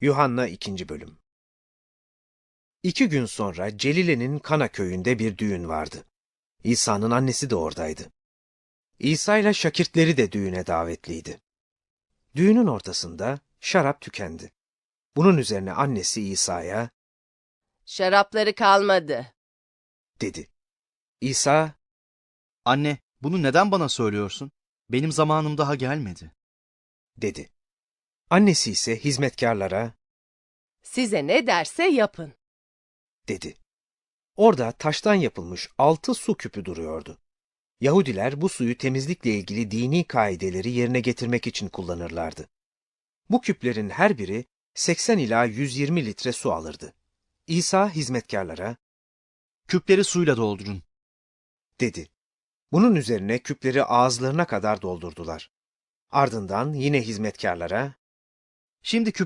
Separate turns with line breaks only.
Yuhanna 2. Bölüm İki gün sonra Celile'nin Kana köyünde bir düğün vardı. İsa'nın annesi de oradaydı. İsa ile şakirtleri de düğüne davetliydi. Düğünün ortasında şarap tükendi. Bunun üzerine annesi İsa'ya
Şarapları kalmadı.
dedi. İsa,
Anne, bunu neden bana söylüyorsun? Benim zamanım daha gelmedi.
dedi. Annesi ise hizmetkarlara,
Size ne derse yapın.
dedi. Orada taştan yapılmış altı su küpü duruyordu. Yahudiler bu suyu temizlikle ilgili dini kaideleri yerine getirmek için kullanırlardı. Bu küplerin her biri 80 ila 120 litre su alırdı. İsa hizmetkarlara
Küpleri suyla doldurun.
dedi. Bunun üzerine küpleri ağızlarına kadar doldurdular. Ardından yine hizmetkarlara
Şimdi küpleri